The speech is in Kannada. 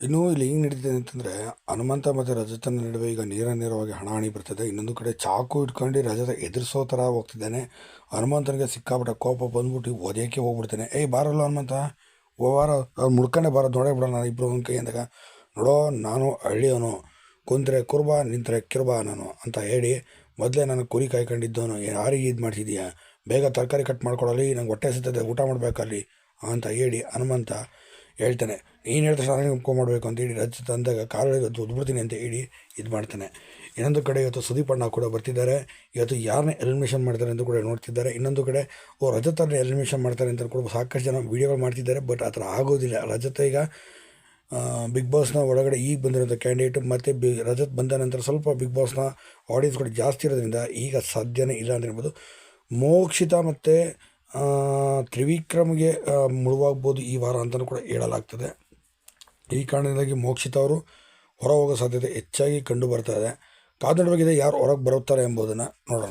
ಇನ್ನು ಇಲ್ಲಿ ಹೆಂಗೆ ನಡೀತಿದೆ ಅಂತಂದರೆ, ಹನುಮಂತ ಮತ್ತು ರಜತನ ನಡುವೆ ಈಗ ನೇರ ನೇರವಾಗಿ ಹಣಾಹಣಿ ಬರ್ತದೆ. ಇನ್ನೊಂದು ಕಡೆ ಚಾಕು ಇಟ್ಕೊಂಡು ರಜತ ಎದುರಿಸೋ ಥರ ಹೋಗ್ತಿದ್ದಾನೆ. ಹನುಮಂತನಿಗೆ ಸಿಕ್ಕಾಪಟ್ಟೆ ಕೋಪ ಬಂದ್ಬಿಟ್ಟು ಒದೆಯೋಕ್ಕೆ ಹೋಗ್ಬಿಡ್ತಾನೆ. ಏಯ್, ಬಾರಲ್ಲ ಹನುಮಂತ. ಅವ್ರು ಮುಡ್ಕೊಂಡೆ ಬಾರ. ನೋಡೇ ಬಿಡೋಣ ಇಬ್ಬರು ಒಂದು ಕೈ ಅಂದಾಗ, ನೋಡೋ, ನಾನು ಹಳ್ಳಿಯವನು. ಕುಂತ್ರೆ ಕುರ್ಬ, ನಿಂತರೆ ಕಿರುಬ ನಾನು ಅಂತ ಹೇಳಿ ಮೊದಲೇ ನಾನು ಕುರಿ ಕಾಯ್ಕೊಂಡಿದ್ದವನು. ಯಾರಿಗೆ ಇದು ಮಾಡ್ತಿದ್ದೀಯಾ ಬೇಗ ತರಕಾರಿ ಕಟ್ ಮಾಡ್ಕೊಡಲಿ ನಂಗೆ ಹೊಟ್ಟೆ ಸಿಗ್ತದೆ ಊಟ ಮಾಡಬೇಕಲ್ಲಿ ಅಂತ ಹೇಳಿ ಹನುಮಂತ ಹೇಳ್ತಾನೆ, ನೀನು ಹೇಳ್ತಾರೆ ನನಗೆ ಮಾಡಬೇಕು ಅಂತೇಳಿ ತಂದಾಗ ಅಂದಾಗ ಕಾರಲ್ಲಿ ಉದ್ಬಿಡ್ತೀನಿ ಅಂತ ಹೇಳಿ ಇದು ಮಾಡ್ತಾನೆ. ಇನ್ನೊಂದು ಕಡೆ ಇವತ್ತು ಸುದೀಪ್ ಅಣ್ಣ ಕೂಡ ಬರ್ತಿದ್ದಾರೆ. ಇವತ್ತು ಯಾರನ್ನ ಎಲಿಮಿನೇಷನ್ ಮಾಡ್ತಾರೆ ಅಂತ ಕೂಡ ನೋಡ್ತಿದ್ದಾರೆ. ಇನ್ನೊಂದು ಕಡೆ, ಓ ರಜತನ್ನ ಎಲಿಮಿನೇಷನ್ ಮಾಡ್ತಾರೆ ಅಂತ ಕೂಡ ಸಾಕಷ್ಟು ಜನ ವೀಡಿಯೋಗಳು ಮಾಡ್ತಿದ್ದಾರೆ. ಬಟ್ ಆ ಥರ ಆಗೋದಿಲ್ಲ. ರಜತ ಈಗ ಬಿಗ್ ಬಾಸ್ನ ಒಳಗಡೆ ಈಗ ಬಂದಿರೋಂಥ ಕ್ಯಾಂಡಿಡೇಟ್ ಮತ್ತು ಬಿ, ರಜತ್ ಬಂದ ನಂತರ ಸ್ವಲ್ಪ ಬಿಗ್ ಬಾಸ್ನ ಆಡಿಯನ್ಸ್ ಕೂಡ ಜಾಸ್ತಿ ಇರೋದ್ರಿಂದ ಈಗ ಸಾಧ್ಯನೇ ಇಲ್ಲ ಅಂತ ಹೇಳ್ಬೋದು. ಮೋಕ್ಷಿತ ಮತ್ತು ತ್ರಿವಿಕ್ರಮ್ಗೆ ಮುಳುವಾಗ್ಬೋದು ಈ ವಾರ ಅಂತಲೂ ಕೂಡ ಹೇಳಲಾಗ್ತದೆ. ಈ ಕಾರಣದಿಂದಾಗಿ ಮೋಕ್ಷಿತ ಅವರು ಹೊರ ಹೋಗೋ ಸಾಧ್ಯತೆ ಹೆಚ್ಚಾಗಿ ಕಂಡು ಬರ್ತಾ ಇದೆ. ಕಾದು ನೋಡಬೇಕಿದೆ ಯಾರು ಹೊರಗೆ ಬರುತ್ತಾರೆ ಎಂಬುದನ್ನು ನೋಡೋಣ.